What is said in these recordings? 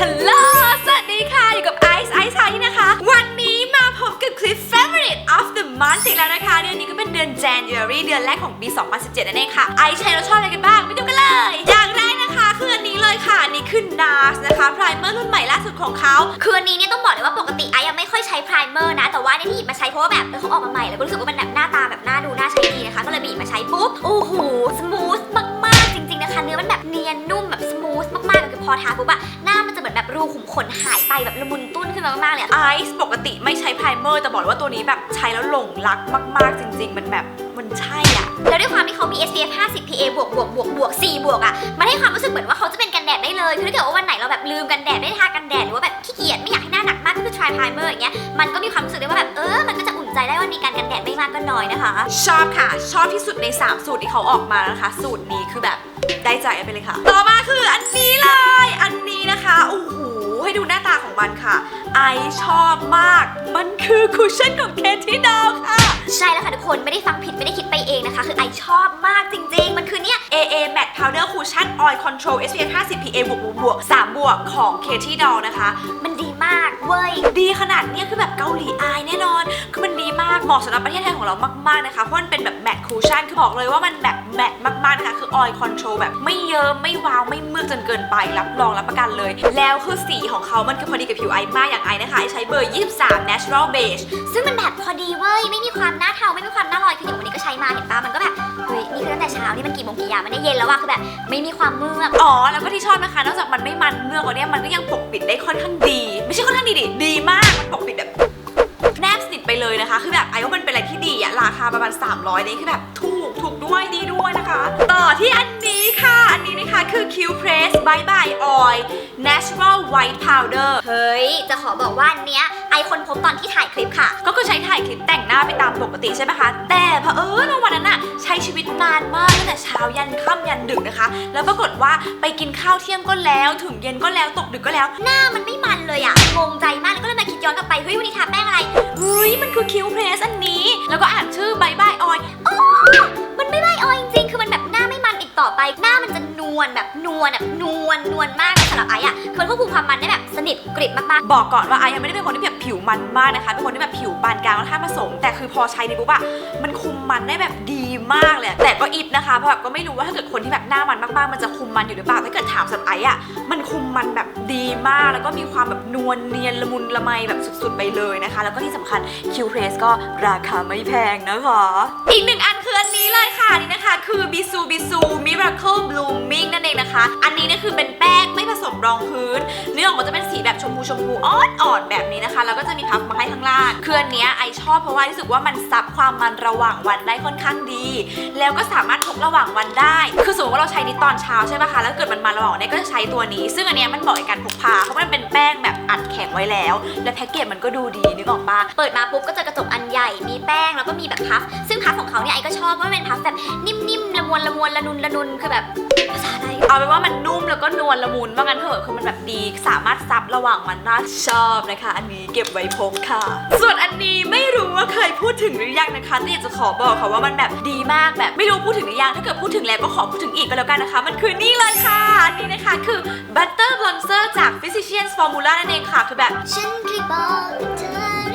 ฮัลโหล สวัสดีค่ะ อยู่กับไอซ์ไอซ์ไทยนะคะ วันนี้มาพบกับคลิป favorite of the month อีกแล้วนะคะ เดือนนี้ก็เป็นเดือน January เดือนแรกของปี 2017 นั่นเองค่ะ ไอซ์ใช้เราชอบอะไรกันบ้าง ไปดูกันเลย อย่างแรกนะคะคืออันนี้เลยค่ะ อันนี้คือ NARS นะคะ primer รุ่นใหม่ล่าสุดของเขาคืออันนี้เนี่ยต้องบอกเลยว่าปกติไอ้ยังไม่ค่อยใช้ไพรเมอร์นะ แต่ว่าเนี่ยที่หยิบมาใช้เพราะว่าแบบเออเขาออกมาใหม่แล้วก็รู้สึกว่ามันแบบหน้าตาแบบน่าดูน่าใช้ดีนะคะ ก็เลยไปหยิบมาใช้ปุ๊บ โอ้โห สมูทมากๆ จริงๆนะคะ เนื้อมันแบบเนียนนุ่มแบบสมูทมากๆ พอทาปุ๊บอะหน้ามันจะเหมือนแบบรูขุมขนหายไปแบบละมุนตุ้นขึ้นมามากๆเลยอะไอซ์ปกติไม่ใช้ primer แต่บอกเลยว่าตัวนี้แบบใช้แล้วหลงรักมาก ๆ จริง ๆ มันแบบมันใช่อะแล้วด้วยความที่เขามี SPF 50 PA บวกบวกบวกบวก4บวกอะมันให้ความรู้สึกเหมือนว่าเขาจะเป็นกันแดดได้เลยคือถ้าเกิดว่าวันไหนเราแบบลืมกันแดดไม่ได้ทากันแดดหรือว่าแบบขี้เกียจไม่อยากให้หน้าหนักมากก็คือ try primer อย่างเงี้ยมันก็มีความรู้สึกได้ว่าแบบเออมันก็จะอุ่นใจได้ว่ามีการกันแดดไม่มากก็น้อยนะคะ ชอบค่ะ ชอบที่สุดใน 3 สูตรที่เขาออกมานะคะ สูตรนี้คือแบบ ได้ใจไปเลยค่ะ ต่อมาคืออันนี้เลย อันนี้นะคะโอ้โหให้ดูหน้าตาของมันค่ะ ไอชอบมาก มันคือคุชชั่นของเคที่ดาวค่ะ ใช่แล้วค่ะทุกคนไม่ได้ฟังผิดไม่ได้คิดไปเองนะคะ คือไอชอบมากจริง ๆ มันคือเนี่ย AA Matte Powder Cushion Oil Control SPF 50 PA บวกบวกบวก3บวกของ Katy Doll นะคะ มันดีมากเว้ย ดีขนาดเนี้ยคือแบบเกาหลีอายแน่นอน คือมันดีมากเหมาะสำหรับประเทศไทยของเรามากๆนะคะเพราะมันเป็นแบบแมตต์คูชั่นคือบอกเลยว่ามันแบบแมตต์มากๆนะคะคือออยล์คอนโทรลแบบไม่เยิ้มไม่วาวไม่เมือกจนเกินไปรับรองรับประกันเลย แล้วคือสีของเขามันคือพอดีกับผิวไอมากอย่างไอนะคะไอใช้เบอร์ 23 natural beige ซึ่งมันแบบพอดีเว้ยไม่มีความหน้าเทาไม่มีความหน้าลอยคืออย่างวันนี้ก็ใช้มาเห็นปะมันก็แบบเฮ้ยนี่คือตั้งแต่เช้านี่มันกี่โมงกี่ยามมันได้เย็นแล้วอะคือแบบไม่มีความเมือกอ๋อแล้วก็ที่ชอบนะคะนอกจากมันไม่มันเมือกแล้วเนี่ยมันก็ยังปกปิดได้ค่อนข้างดี ไม่ใช่ค่อนข้างดีดิดีมากมันปกปิดแบบแนบสนิทไป เลยนะคะ คือแบบไอ้ว่ามันเป็นอะไรที่ดีอะราคาประมาณ 300 นี่คือแบบถูกถูกด้วยดีด้วยนะคะ ต่อที่อันนี้ค่ะ อันนี้นะคะคือ Q Press Bye Bye Oil Natural White Powder เฮ้ย จะขอบอกว่าอันเนี้ยไอคนพบตอนที่ถ่ายคลิปค่ะ ก็คือใช้ถ่ายคลิปแต่งหน้าไปตามปกติใช่ไหมคะ แต่เผอิญว่าวันนั้นอะใช้ชีวิตนานมากตั้งแต่เช้ายันค่ำยันดึกนะคะ แล้วปรากฏว่าไปกินข้าวเที่ยงก็แล้ว ถึงเย็นก็แล้วตกดึกก็แล้ว หน้ามันไม่มันเลยอะ งงใจมากแล้วก็เลยมาคิดย้อนกลับไปเฮ้ยวันนี้ทาแป้งอะไรเฮ้ยมันคือคิวเพรสอันนี้ แล้วก็อ่านชื่อบายบายออยอ๋อมันไม่ไม่ออยจริงๆคือมันแบบ ต่อไปหน้ามันจะนวลแบบนวลแบบนวลนวลมากนะสำหรับไอ้อะคือมันควบคุมความมันได้แบบสนิทกริบมากบอกก่อนว่าไอยังไม่ได้เป็นคนที่แบบผิวมันมากนะคะเป็นคนที่แบบผิวปานกลางแล้วท่าผสม แต่คือพอใช้ในปุ๊บอะมันคุมมันได้แบบดีมากเลยแต่ก็อิฟนะคะเพราะแบบก็ไม่รู้ว่าถ้าเกิดคนที่แบบหน้ามันมากๆ มันจะคุมมันอยู่หรือเปล่าถ้าเกิดถามสำหรับไออะมันคุมมันแบบดีมาก แล้วก็มีความแบบนวลเนียนละมุนละไมแบบสุดๆไปเลยนะคะ แล้วก็ที่สำคัญ Q Press ก็ราคาไม่แพงนะคะอีกหนึ่งอัน คืออันนี้เลยค่ะนี่นะคะ คือ Bisu Bisu Miracle Blooming นั่นเองนะคะ อันนี้เนี่ยคือเป็นแป้งไม่ผสมรองพื้น เนื้อออกมาจะเป็นสีแบบชมพูชมพูอ่อนๆแบบนี้นะคะ แล้วก็จะมีพับมาให้ข้างล่างคืออันเนี้ยไอชอบเพราะว่ารู้สึกว่ามันซับความมันระหว่างวันได้ค่อนข้างดี แล้วก็สามารถพกระหว่างวันได้ คือสมมติว่าเราใช้นี้ตอนเช้าใช่ปะคะ แล้วเกิดมันมาระหว่างวันก็จะใช้ตัวนี้ ซึ่งอันเนี้ยมันเหมาะกับการพกพาเพราะมันเป็นแป้งแบบอัดแข็งไว้แล้ว และแพ็กเกจมันก็ดูดีนึกออกปะเปิดมาปุ๊บก็เจอกระจกอันใหญ่ มีแป้งแล้วก็มีแบบพัฟซึ่งพัฟของเขาเนี่ยไอก็ชอบเพราะมันเป็นพัฟแบบนิ่มๆละมวนละมวนละนุนละนุนคือแบบภาษาอะไรเอาเป็นว่ามันนุ่มแล้วก็นวลละมุนว่างั้นเถอะคือมันแบบดีสามารถซับระหว่างวันได้ชอบนะคะ อันนี้เก็บไว้พกค่ะ ส่วนอันนี้ไม่รู้ว่าเคยพูดถึงหรือยังนะคะแต่อยากจะขอบอกค่ะว่ามันแบบดีมากแบบไม่รู้พูดถึงหรือยังถ้าเกิดพูดถึงแล้วก็ขอพูดถึงอีกก็แล้วกันนะคะ มันคือนี่เลยค่ะอันนี้นะคะคือ Butter Bronzer จาก Physicians Formula นั่นเองค่ะคือแบบฉันเคยบอกเธอ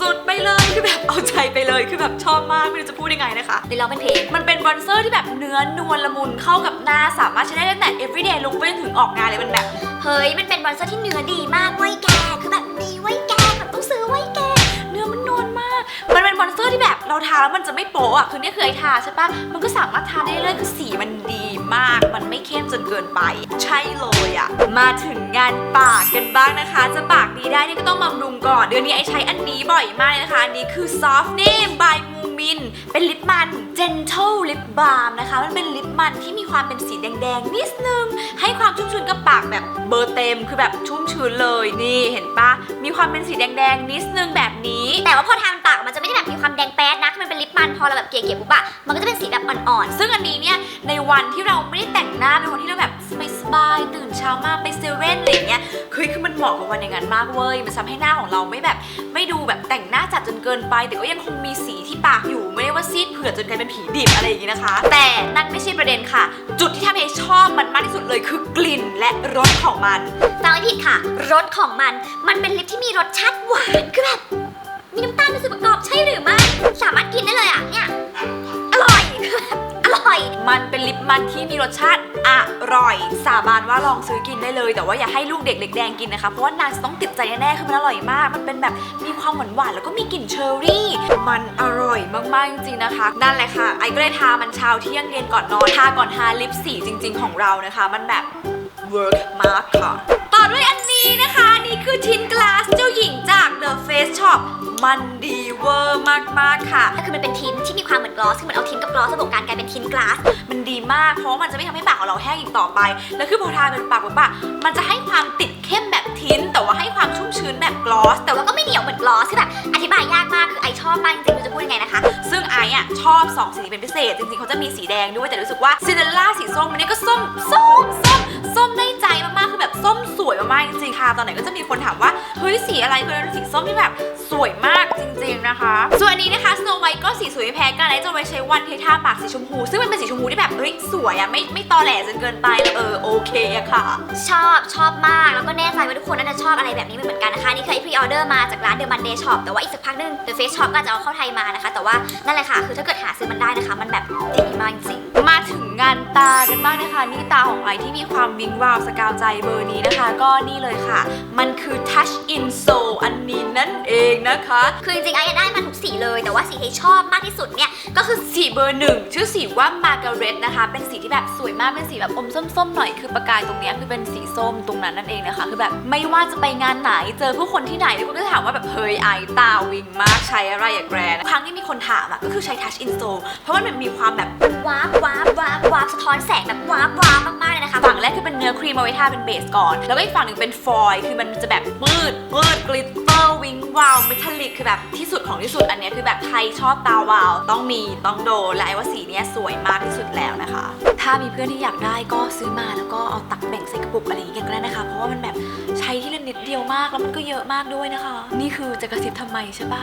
สุดๆ ไปเลยคือแบบเอาใจไปเลยคือแบบชอบมากไม่รู้จะพูดยังไงนะคะเดี๋ยวร้องเป็นเพลงมันเป็นบรอนเซอร์ที่แบบเนื้อนวลละมุนเข้ากับหน้าสามารถใช้ได้ตั้งแต่ everyday look ไปจนถึงออกงานเลยมันแบบเฮ้ยมันเป็นบรอนเซอร์ที่เนื้อดีมากเว้ยแกคือแบบดีเว้ยแกแบบต้องซื้อเว้ยแกเนื้อมันนวลมาก มันเป็นบรอนเซอร์ที่แบบเราทาแล้วมันจะไม่โป๊ะอะคือเนี่ยคือไอทาใช่ปะมันก็สามารถทาได้เรื่อยๆคือสีมันดี มาก มันไม่เข้มจนเกินไป ใช่เลยอะมาถึงงานปากกันบ้างนะคะ จะปากดีได้นี่ก็ต้องบำรุงก่อน เดือนนี้ไอใช้อันนี้บ่อยมากเลยนะคะ อันนี้คือ Soft Name by เป็นลิปมัน Gentle Lip Balm นะคะ มันเป็นลิปมันที่มีความเป็นสีแดงๆ นิดนึง ให้ความชุ่มชื้นกับปากแบบเบอร์เต็ม คือแบบชุ่มชื้นเลย นี่เห็นปะ มีความเป็นสีแดงๆ นิดนึงแบบนี้ แต่ว่าพอทามันปากมันจะไม่ได้แบบมีความแดงแป๊ดนะมันเป็นลิปมันพอเราแบบเกลี่ยๆปุ๊บอะมันก็จะเป็นสีแบบอ่อนๆ ซึ่งอันนี้เนี่ย ในวันที่เราไม่ได้แต่งหน้า เป็นวันที่เราแบบสบายๆตื่นเช้ามาไปเซเว่นอะไรอย่างเงี้ยคือคือมันเหมาะกับวันอย่างนั้นมากเว้ย มันทำให้หน้าของเราไม่แบบไม่ดูแบบแต่งหน้าจัดจนเกินไป แต่ก็ยังคงมีสีที่ปากอยู่ไม่ได้ยกว่าซีดเผือดจนกลายเป็นผีดิบอะไรอย่างงี้นะคะ แต่นั่นไม่ใช่ประเด็นค่ะ จุดที่ทำให้ชอบมันมากที่สุดเลยคือกลิ่นและรสของมันฟังไม่ผิดค่ะ รสของมัน มันเป็นลิปที่มีรสชาติหวานคือแบบมีน้ำตาลเป็นส่วนประกอบใช่หรือไม่ สามารถกินได้เลยอะเนี่ย อร่อยคือแบบอร่อย มันเป็นลิปมันที่มีรสชาติ อร่อย สาบานว่าลองซื้อกินได้เลย แต่ว่าอย่าให้ลูกเด็กเล็กแดงกินนะคะ เพราะว่านางจะต้องติดใจแน่ๆคือมันอร่อยมาก มันเป็นแบบมีความหวานๆแล้วก็มีกลิ่นเชอร์รี่ มันอร่อยมากๆจริงๆนะคะ นั่นแหละค่ะ ไอ้ก็เลยทามันเช้าเที่ยงเย็นก่อนนอน ทาก่อนทาลิปสีจริง ๆ ของเรานะคะ มันแบบ work มากค่ะ ต่อด้วยอันนี้นะคะ นี่คือทินกลาสเจ้าหญิงจาก The Face Shop มันดีเวอร์มากๆค่ะ ก็คือมันเป็นทินที่มีความเหมือนกลอส คือเหมือนเอาทินกับกลอสผสมกันกลายเป็นทินกลาส มันดี มาก เพราะมันจะไม่ทำให้ปากของเราแห้งอีกต่อไป แล้วคือพอทาเป็นปากแบบปะมันจะให้ความติดเข้มแบบทิ้น แต่ว่าให้ความชุ่มชื้นแบบกลอส แต่ว่าก็ไม่เหนียวเหมือนกลอสคือแบบอธิบายยากมากคือไอชอบมากจริงๆม่รู้จะพูดยังไงนะคะ ซึ่งไออะชอบสองสีเป็นพิเศษ จริงๆเขาจะมีสีแดงด้วยแต่รู้สึกว่าซินเดอเรลล่าสีส้มมันนี่ก็ส้มส้มส้มส้มได้ใจมากๆคือแบบส้ม สวยมากๆจริงๆค่ะ ตอนไหนก็จะมีคนถามว่าเฮ้ยสีอะไรคือสีส้มที่แบบสวยมากจริงๆนะคะ ส่วนอันนี้นะคะ Snow White ก็สีสวยไม่แพ้กันไอ้จะไว้ใช้วันเทท่าปากสีชมพู ซึ่งมันเป็นสีชมพูที่แบบเฮ้ยสวยอะไม่ไม่ตอแหลจนเกินไปเออโอเคอะค่ะ ชอบชอบมากแล้วก็แน่ใจว่าทุกคนน่าจะชอบอะไรแบบนี้เหมือนกันนะคะนี่เคยพรีออเดอร์มาจากร้าน The Monday Shop แต่ว่าอีกสักพักหนึง The Face Shop ก็อาจจะเอาเข้าไทยมานะคะ แต่ว่านั่นแหละค่ะ คือถ้าเกิดหาซื้อมันได้นะคะ มันแบบดีมากจริงมาถึงงานตากันบ้างนะคะ นี่ตาของไอที่มีความวิงวาวสกาวใจเบอร์นี้นะคะก็นี่เลยค่ะ มันคือ Touch In Soul นี้นั่นเองนะคะ คือจริงๆไอ้ได้มาทุกสีเลย แต่ว่าสีที่ชอบมากที่สุดเนี่ย ก็คือสีเบอร์หนึ่งชื่อสีว่า Margaret นะคะ เป็นสีที่แบบสวยมาก เป็นสีแบบอมส้มๆหน่อยคือประกายตรงเนี้ยคือเป็นสีส้มตรงนั้นนั่นเองนะคะ คือแบบไม่ว่าจะไปงานไหนเจอผู้คนที่ไหนทุกคนก็จะถามว่าแบบเฮ้ยไอตาวิงมากใช้อะไรอะแกรนครั้งที่มีคนถามอะก็คือใช้ Touch in Soul เพราะว่ามันมีความแบบมันวาบวาบวาบวาบสะท้อนแสงแบบวาบวาบมากๆเลยนะคะฝั่งแรกคือเป็นเนื้อครีมเอาไว้ทาเป็นเบสก่อน แล้วก็อีกฝั่งหนึ่งเป็นฟอยล์คือมันจะแบบมืดมืดกลิตเตอร์วิงวาวเมทัลลิกคือแบบที่สุดของที่สุดอันนี้คือแบบใครชอบตาวาว ต้องมีต้องโดนและไอ้ว่าสีเนี้ยสวยมากที่สุดแล้วนะคะ ถ้ามีเพื่อนที่อยากได้ก็ซื้อมาแล้วก็เอาตักแบ่งใส่กระปุกอะไรอย่างเงี้ยก็ได้นะคะ เพราะว่ามันแบบใช้ที่ละนิดเดียวมากแล้วมันก็เยอะมากด้วยนะคะ นี่คือจะกระซิบทำไมใช่ปะ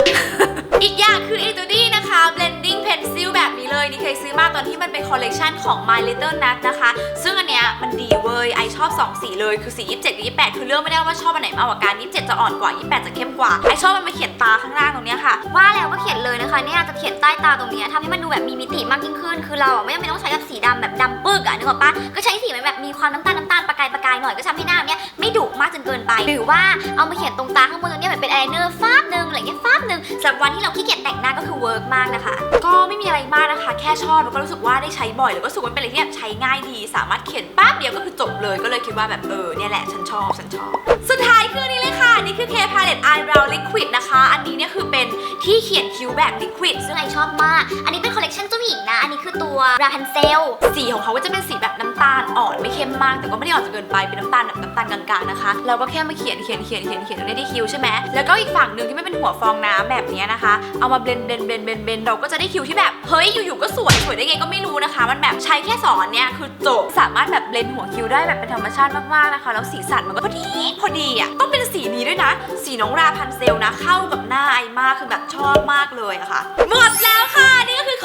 อีกอย่างคือ e t u d y นะคะ blending pencil แบบนี้เลยนี่เคยซื้อมาตอนที่มันเป็นคอลเลกชันของ My Little Nut นะคะ ซึ่งอันเนี้ยมันดีเว้ยไอชอบ 2 สีเลยคือสี 27กับ28 คือเลือกไม่ได้ว่าชอบอันไหนมากกว่ากัน27 จะอ่อนกว่า 28 จะเข้มกว่าไอชอบมันมาเขียนตาข้างล่างตรงเนี้ยค่ะ ว่าแล้วก็เขียนเลยนะคะเนี่ยจะเขียนใต้ตาตรงเนี้ยทำให้มันดูแบบมีมิติมากยิ่งขึ้น คือเราอะไม่จำเป็นต้องใช้กับสีดำแบบดำปึกอะนึกออกปะก็ใช้สีมันแบบมีความน้ำตาลน้ำตาลประกายประกายหน่อยก็ทำให้หน้าเนี้ยไม่ดุมากจนเกินไป หรือว่าเอามาเขียนตรงตาข้างบนตรงเนี้ยเหมือนเป็นอายไลเนอร์ฟาหนึ่งอะไรเงี้ยฟา หนึ่งสำหรับวันที่เราขี้เกียจแต่งหน้าก็คือเวิร์กมากนะคะ ก็ไม่มีอะไรมากนะคะ แค่ชอบแล้วก็รู้สึกว่าได้ใช้บ่อยแล้วก็รู้สึกว่าเป็นอะไรที่แบบใช้ง่ายดี สามารถเขียนแป๊บเดียวก็คือจบเลยก็เลยคิดว่าแบบเออเนี่ยแหละฉันชอบฉันชอบ สุดท้ายคือนนี้เลยค่ะ นี่คือ K Palette Eyebrow Liquid นะคะ อันนี้เนี่ยคือเป็นที่เขียนคิ้วแบบ liquid ซึ่งไอชอบมาก อันนี้เป็นคอลเลกชันเจ้าหญิงนะ อันนี้คือตัวราพันเซล สีของเขาก็จะเป็นสีแบบน้ำตาลอ่อนไม่เข้มมาก แต่ก็ไม่ได้อ่อนจนเกินไป เป็นน้ำตาลแบบน้ำตาลกลางๆนะคะ เราก็แค่มาเขียนเขียนเขียนเขียนเขียนตรงนี้ที่คิ้วใช่ไหมแล้วก็อีกฝั่งหนึ่งที่ไม่เป็นหัวฟองน้ำแบบนี้นะคะ เอามาเบลนเบลนเบลนเบลนเบลนเราก็จะได้คิวที่แบบ เฮ้ย อยู่ๆ ก็สวย สวยได้ไงก็ไม่รู้นะคะ มันแบบใช้แค่สอนเนี้ยคือจบ สามารถแบบเบลนหัวคิวได้แบบเป็นธรรมชาติมากๆนะคะ แล้วสีสันมันก็พอดี พอดีอะ ต้องเป็นสีนี้ด้วยนะ สีน้องราพันเซลนะ เข้ากับหน้าไอมาก คือแบบชอบมากเลยอะค่ะ หมดแล้วค่ะ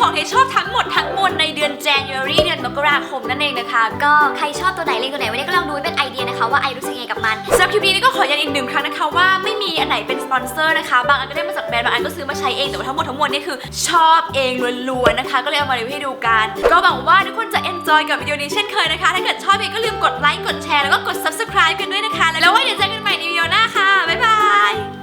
ของให้ชอบทั้งหมดทั้งมวลในเดือน January เดือนมกราคมนั่นเองนะคะ ก็ใครชอบตัวไหนเล่นตัวไหนวันนี้ก็ลองดูเป็นไอเดียนะคะว่าไอรู้สึกยังไงกับมันสำหรับคลิปนี้ก็ขออยันอีกหนึ่งครั้งนะคะว่าไม่มีอันไหนเป็นสปอนเซอร์นะคะ บางอันก็ได้มาจากแบรนด์บางอันก็ซื้อมาใช้เองแต่ว่าทั้งหมดทั้งมวลนี่คือชอบเองล้วนๆนะคะ ก็เลยเอามารีวิวให้ดูกัน ก็หวังว่าทุกคนจะเอนจอยกับวิดีโอนี้เช่นเคยนะคะ ถ้าเกิดชอบเองก็ลืมกดไลค์กดแชร์แล้วก็กด subscribe กันด้วยนะคะ แล้วไว้เดี๋ยวเจอกันใหม่ในวิดีโอหน้าค่ะบ๊ายบาย